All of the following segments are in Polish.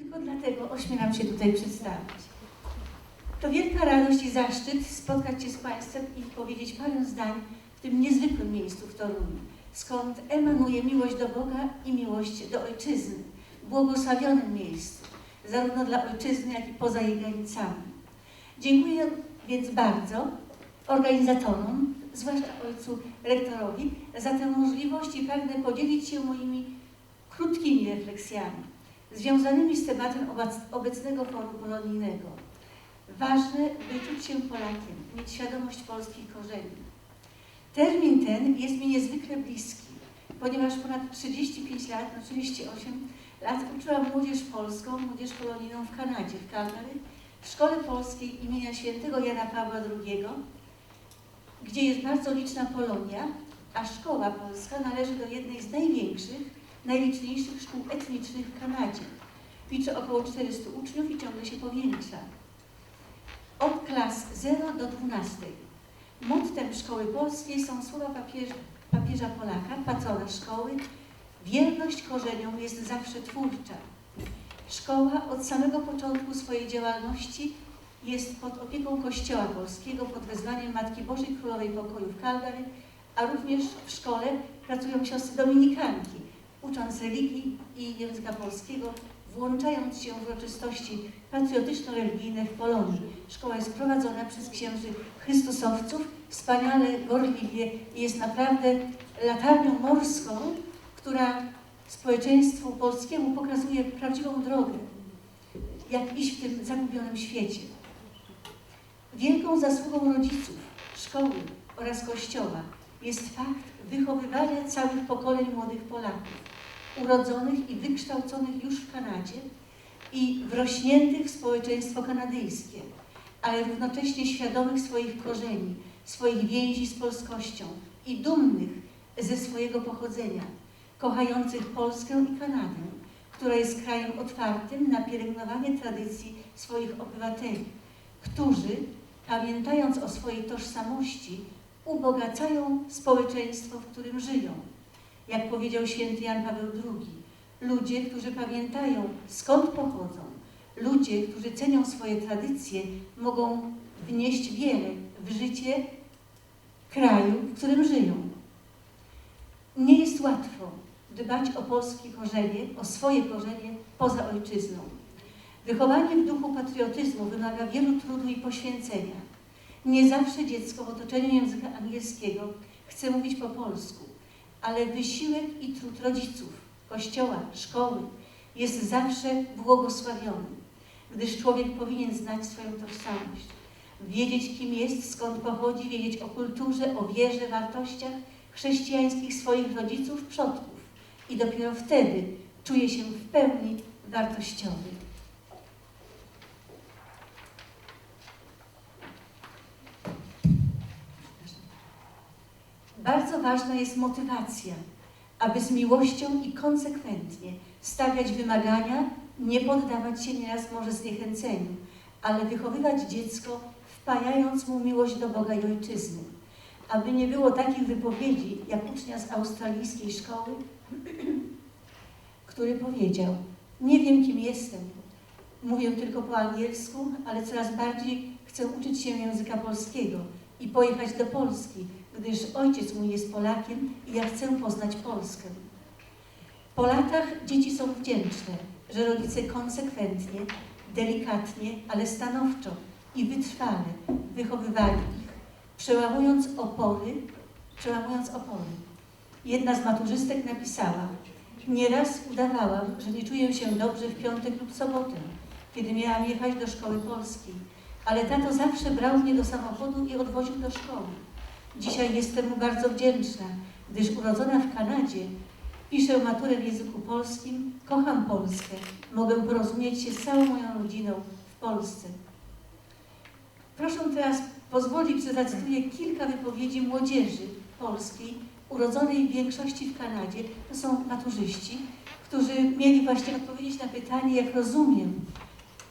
Tylko dlatego ośmielam się tutaj przedstawić. To wielka radość i zaszczyt spotkać się z Państwem i powiedzieć parę zdań w tym niezwykłym miejscu w Toruniu, skąd emanuje miłość do Boga i miłość do Ojczyzny, błogosławionym miejscu, zarówno dla Ojczyzny, jak i poza jej granicami. Dziękuję więc bardzo organizatorom, zwłaszcza ojcu rektorowi, za tę możliwość i pragnę podzielić się moimi krótkimi refleksjami związanymi z tematem obecnego forum polonijnego. Ważne, by czuć się Polakiem, mieć świadomość polskich korzeni. Termin ten jest mi niezwykle bliski, ponieważ ponad 35 lat, no 38 lat uczyłam młodzież polską, młodzież polonijną w Kanadzie, w Calgary, w Szkole Polskiej imienia świętego Jana Pawła II, gdzie jest bardzo liczna Polonia, a szkoła polska należy do jednej z największych, najliczniejszych szkół etnicznych w Kanadzie. Liczy około 400 uczniów i ciągle się powiększa. Od klas 0 do 12. Mottem szkoły polskiej są słowa papieża, papieża Polaka, patrona szkoły. Wierność korzeniom jest zawsze twórcza. Szkoła od samego początku swojej działalności jest pod opieką Kościoła Polskiego, pod wezwaniem Matki Bożej Królowej Pokoju w Calgary, a również w szkole pracują siostry dominikanki, ucząc religii i języka polskiego, włączając się w uroczystości patriotyczno-religijne w Polonii. Szkoła jest prowadzona przez księży chrystusowców, wspaniale, gorliwie i jest naprawdę latarnią morską, która społeczeństwu polskiemu pokazuje prawdziwą drogę, jak iść w tym zagubionym świecie. Wielką zasługą rodziców, szkoły oraz Kościoła jest fakt wychowywania całych pokoleń młodych Polaków, urodzonych i wykształconych już w Kanadzie i wrośniętych w społeczeństwo kanadyjskie, ale równocześnie świadomych swoich korzeni, swoich więzi z polskością i dumnych ze swojego pochodzenia, kochających Polskę i Kanadę, która jest krajem otwartym na pielęgnowanie tradycji swoich obywateli, którzy, pamiętając o swojej tożsamości, ubogacają społeczeństwo, w którym żyją. Jak powiedział święty Jan Paweł II, ludzie, którzy pamiętają skąd pochodzą, ludzie, którzy cenią swoje tradycje, mogą wnieść wiele w życie kraju, w którym żyją. Nie jest łatwo dbać o polskie korzenie, o swoje korzenie poza ojczyzną. Wychowanie w duchu patriotyzmu wymaga wielu trudu i poświęcenia. Nie zawsze dziecko w otoczeniu języka angielskiego chce mówić po polsku, ale wysiłek i trud rodziców, kościoła, szkoły jest zawsze błogosławiony, gdyż człowiek powinien znać swoją tożsamość, wiedzieć kim jest, skąd pochodzi, wiedzieć o kulturze, o wierze, wartościach chrześcijańskich swoich rodziców, przodków i dopiero wtedy czuje się w pełni wartościowy. Bardzo ważna jest motywacja, aby z miłością i konsekwentnie stawiać wymagania, nie poddawać się nieraz może zniechęceniu, ale wychowywać dziecko, wpajając mu miłość do Boga i Ojczyzny. Aby nie było takich wypowiedzi, jak ucznia z australijskiej szkoły, który powiedział, nie wiem kim jestem, mówię tylko po angielsku, ale coraz bardziej chcę uczyć się języka polskiego i pojechać do Polski, gdyż ojciec mój jest Polakiem i ja chcę poznać Polskę. Po latach dzieci są wdzięczne, że rodzice konsekwentnie, delikatnie, ale stanowczo i wytrwale wychowywali ich, przełamując opory, przełamując opory. Jedna z maturzystek napisała, nieraz udawałam, że nie czuję się dobrze w piątek lub sobotę, kiedy miałam jechać do szkoły polskiej, ale tato zawsze brał mnie do samochodu i odwoził do szkoły. Dzisiaj jestem mu bardzo wdzięczna, gdyż urodzona w Kanadzie, piszę maturę w języku polskim, kocham Polskę, mogę porozumieć się z całą moją rodziną w Polsce. Proszę teraz pozwolić, że zacytuję kilka wypowiedzi młodzieży polskiej, urodzonej w większości w Kanadzie. To są maturzyści, którzy mieli właśnie odpowiedzieć na pytanie, jak rozumiem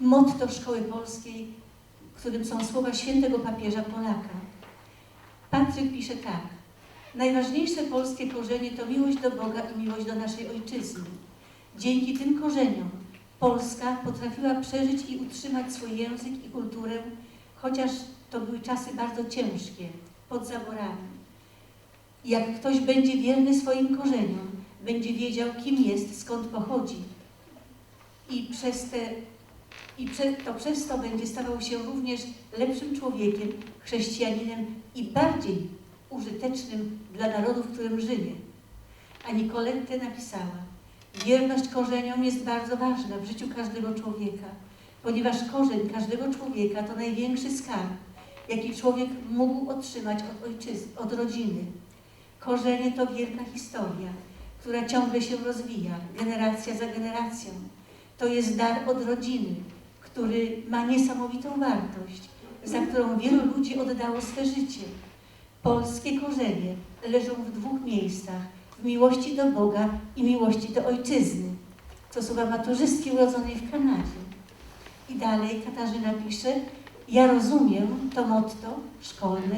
motto Szkoły Polskiej, którym są słowa świętego papieża Polaka. Patryk pisze tak. Najważniejsze polskie korzenie to miłość do Boga i miłość do naszej ojczyzny. Dzięki tym korzeniom Polska potrafiła przeżyć i utrzymać swój język i kulturę, chociaż to były czasy bardzo ciężkie, pod zaborami. Jak ktoś będzie wierny swoim korzeniom, będzie wiedział, kim jest, skąd pochodzi. I przez te, i to przez to będzie stawał się również lepszym człowiekiem, chrześcijaninem i bardziej użytecznym dla narodu, w którym żyje. A Nicolette napisała, wierność korzeniom jest bardzo ważna w życiu każdego człowieka, ponieważ korzeń każdego człowieka to największy skarb, jaki człowiek mógł otrzymać od ojczyzny, od rodziny. Korzenie to wielka historia, która ciągle się rozwija, generacja za generacją. To jest dar od rodziny, który ma niesamowitą wartość, za którą wielu ludzi oddało swe życie. Polskie korzenie leżą w dwóch miejscach, w miłości do Boga i miłości do ojczyzny. To słowa maturzystki urodzonej w Kanadzie. I dalej Katarzyna pisze, ja rozumiem to motto szkolne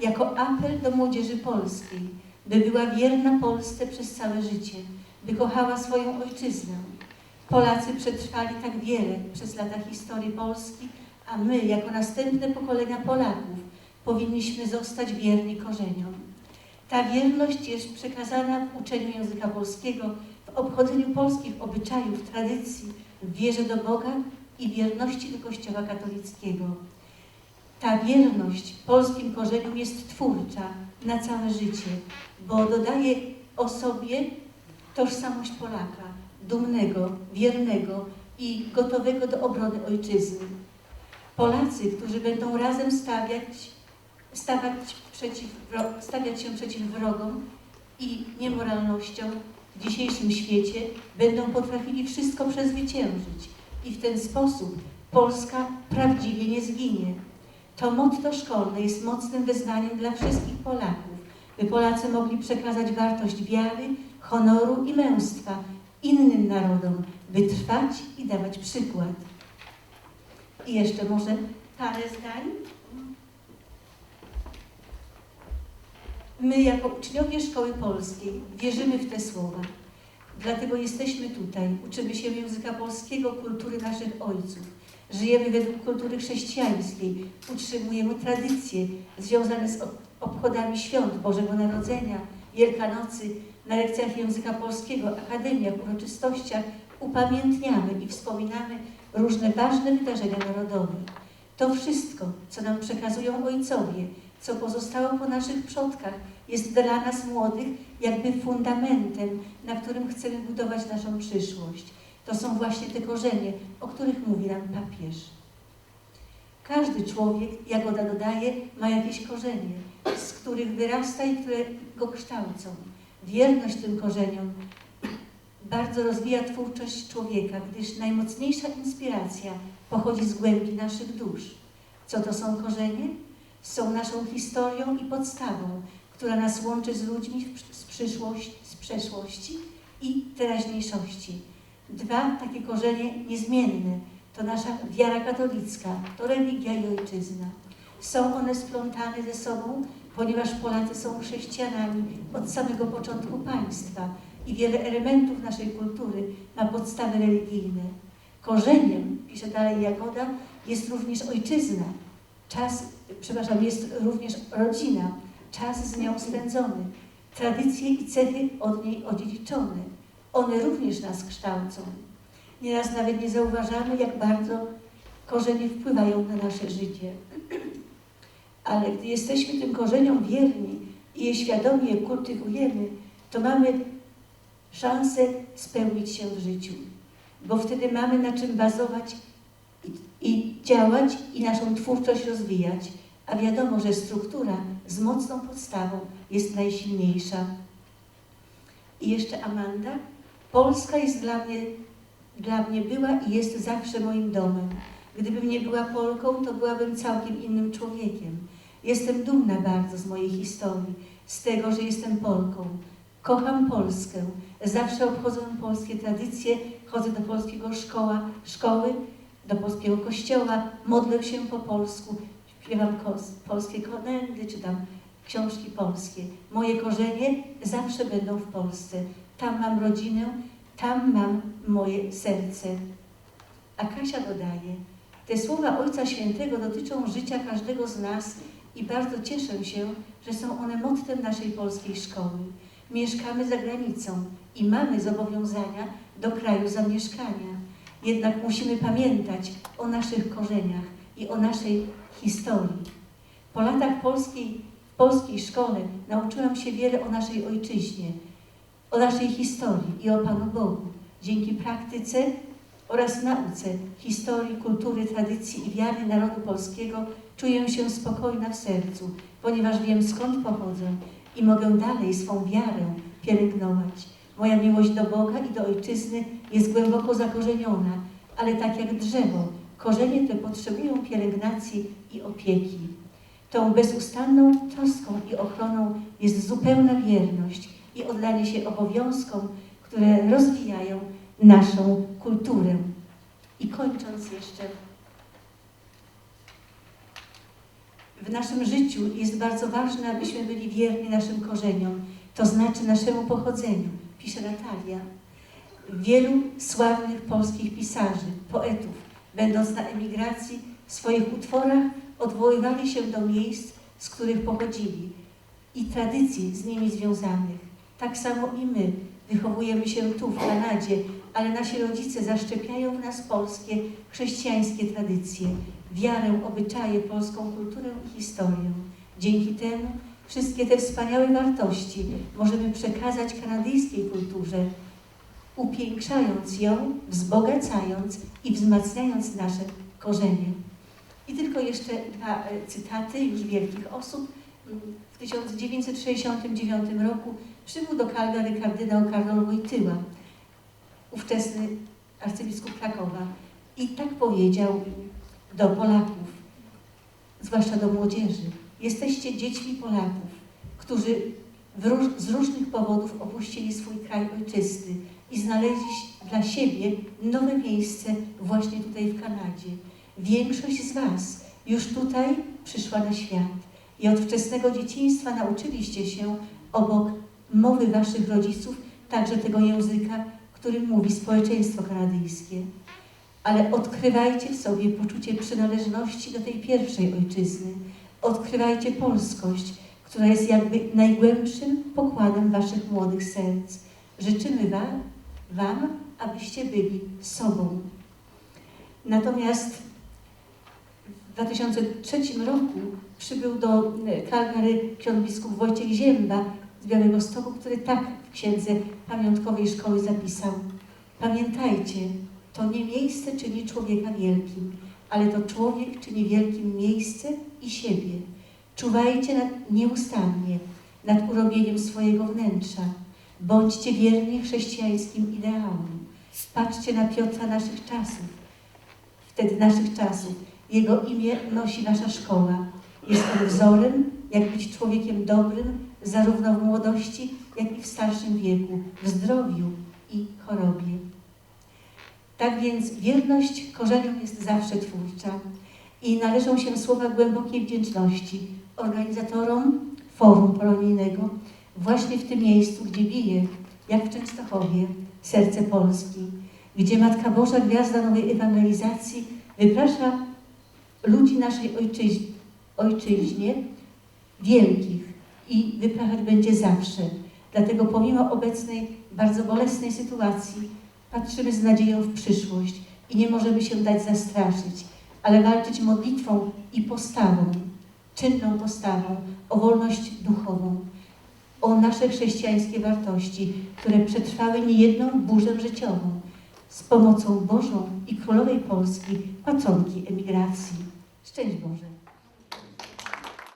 jako apel do młodzieży polskiej, by była wierna Polsce przez całe życie, by kochała swoją ojczyznę. Polacy przetrwali tak wiele przez lata historii Polski, a my, jako następne pokolenia Polaków, powinniśmy zostać wierni korzeniom. Ta wierność jest przekazana w uczeniu języka polskiego, w obchodzeniu polskich obyczajów, tradycji, w wierze do Boga i wierności do Kościoła katolickiego. Ta wierność polskim korzeniom jest twórcza na całe życie, bo dodaje osobie tożsamość Polaka, dumnego, wiernego i gotowego do obrony ojczyzny. Polacy, którzy będą razem stawiać, stawać, przeciw, stawiać się przeciw wrogom i niemoralnościom w dzisiejszym świecie, będą potrafili wszystko przezwyciężyć i w ten sposób Polska prawdziwie nie zginie. To motto szkolne jest mocnym wyznaniem dla wszystkich Polaków, by Polacy mogli przekazać wartość wiary, honoru i męstwa innym narodom, by trwać i dawać przykład. I jeszcze może parę zdań. My, jako uczniowie Szkoły Polskiej, wierzymy w te słowa. Dlatego jesteśmy tutaj, uczymy się języka polskiego, kultury naszych ojców. Żyjemy według kultury chrześcijańskiej, utrzymujemy tradycje związane z obchodami świąt Bożego Narodzenia, Wielkanocy, na lekcjach języka polskiego, akademiach, uroczystościach upamiętniamy i wspominamy różne ważne wydarzenia narodowe. To wszystko, co nam przekazują ojcowie, co pozostało po naszych przodkach, jest dla nas młodych jakby fundamentem, na którym chcemy budować naszą przyszłość. To są właśnie te korzenie, o których mówi nam papież. Każdy człowiek, Jagoda dodaje, ma jakieś korzenie, z których wyrasta i które go kształcą. Wierność tym korzeniom bardzo rozwija twórczość człowieka, gdyż najmocniejsza inspiracja pochodzi z głębi naszych dusz. Co to są korzenie? Są naszą historią i podstawą, która nas łączy z ludźmi z, przyszłości, z przeszłości i teraźniejszości. Dwa takie korzenie niezmienne to nasza wiara katolicka, to religia i ojczyzna. Są one splątane ze sobą ponieważ Polacy są chrześcijanami od samego początku państwa i wiele elementów naszej kultury ma podstawy religijne. Korzeniem, pisze dalej Jagoda, jest również ojczyzna, czas, przepraszam, jest również rodzina, czas z nią spędzony, tradycje i cechy od niej odziedziczone. One również nas kształcą. Nieraz nawet nie zauważamy, jak bardzo korzenie wpływają na nasze życie ale gdy jesteśmy tym korzeniom wierni i je świadomie kultywujemy, to mamy szansę spełnić się w życiu, bo wtedy mamy na czym bazować i, i działać i naszą twórczość rozwijać, a wiadomo, że struktura z mocną podstawą jest najsilniejsza. I jeszcze Amanda. Polska jest dla mnie, dla mnie była i jest zawsze moim domem. Gdybym nie była Polką, to byłabym całkiem innym człowiekiem. Jestem dumna bardzo z mojej historii, z tego, że jestem Polką. Kocham Polskę. Zawsze obchodzę polskie tradycje, chodzę do polskiego szkoła, szkoły, do polskiego kościoła, modlę się po polsku, śpiewam polskie konendy, czytam książki polskie. Moje korzenie zawsze będą w Polsce. Tam mam rodzinę, tam mam moje serce. A Kasia dodaje, te słowa Ojca Świętego dotyczą życia każdego z nas i bardzo cieszę się, że są one mottem naszej polskiej szkoły. Mieszkamy za granicą i mamy zobowiązania do kraju zamieszkania. Jednak musimy pamiętać o naszych korzeniach i o naszej historii. Po latach polskiej, polskiej szkole nauczyłam się wiele o naszej ojczyźnie, o naszej historii i o Panu Bogu. Dzięki praktyce oraz nauce historii, kultury, tradycji i wiary narodu polskiego czuję się spokojna w sercu, ponieważ wiem skąd pochodzę i mogę dalej swą wiarę pielęgnować. Moja miłość do Boga i do Ojczyzny jest głęboko zakorzeniona, ale tak jak drzewo, korzenie te potrzebują pielęgnacji i opieki. Tą bezustanną troską i ochroną jest zupełna wierność i oddanie się obowiązkom, które rozwijają naszą kulturę. I kończąc jeszcze, w naszym życiu jest bardzo ważne, abyśmy byli wierni naszym korzeniom, to znaczy naszemu pochodzeniu, pisze Natalia. Wielu sławnych polskich pisarzy, poetów, będąc na emigracji, w swoich utworach odwoływali się do miejsc, z których pochodzili i tradycji z nimi związanych. Tak samo i my wychowujemy się tu, w Kanadzie, ale nasi rodzice zaszczepiają w nas polskie, chrześcijańskie tradycje, wiarę, obyczaje, polską kulturę i historię. Dzięki temu wszystkie te wspaniałe wartości możemy przekazać kanadyjskiej kulturze, upiększając ją, wzbogacając i wzmacniając nasze korzenie. I tylko jeszcze dwa e, cytaty już wielkich osób. W 1969 roku przybył do Calgary kardynał Karol Wojtyła, ówczesny arcybiskup Krakowa. I tak powiedział do Polaków, zwłaszcza do młodzieży. Jesteście dziećmi Polaków, którzy róż, z różnych powodów opuścili swój kraj ojczysty i znaleźli dla siebie nowe miejsce właśnie tutaj w Kanadzie. Większość z Was już tutaj przyszła na świat i od wczesnego dzieciństwa nauczyliście się obok mowy Waszych rodziców także tego języka, którym mówi społeczeństwo kanadyjskie. Ale odkrywajcie w sobie poczucie przynależności do tej pierwszej ojczyzny. Odkrywajcie polskość, która jest jakby najgłębszym pokładem Waszych młodych serc. Życzymy Wam, wam abyście byli sobą. Natomiast w 2003 roku przybył do Calgary ksiądz biskup Wojciech Zięba z Białego Stoku, który tak w księdze pamiątkowej szkoły zapisał. Pamiętajcie, to nie miejsce czyni człowieka wielkim, ale to człowiek czyni wielkim miejsce i siebie. Czuwajcie nad, nieustannie nad urobieniem swojego wnętrza. Bądźcie wierni chrześcijańskim ideałom. Patrzcie na Piotra naszych czasów, wtedy naszych czasów. Jego imię nosi nasza szkoła. Jest on wzorem, jak być człowiekiem dobrym, zarówno w młodości, jak i w starszym wieku, w zdrowiu i chorobie. Tak więc wierność korzeniom jest zawsze twórcza i należą się słowa głębokiej wdzięczności organizatorom forum polonijnego właśnie w tym miejscu, gdzie bije, jak w Częstochowie, serce Polski, gdzie Matka Boża, gwiazda nowej ewangelizacji, wyprasza ludzi naszej ojczyźnie, ojczyźnie wielkich i wypraszać będzie zawsze. Dlatego pomimo obecnej, bardzo bolesnej sytuacji patrzymy z nadzieją w przyszłość i nie możemy się dać zastraszyć, ale walczyć modlitwą i postawą, czynną postawą o wolność duchową, o nasze chrześcijańskie wartości, które przetrwały niejedną burzę życiową z pomocą Bożą i Królowej Polski, patronki emigracji. Szczęść Boże!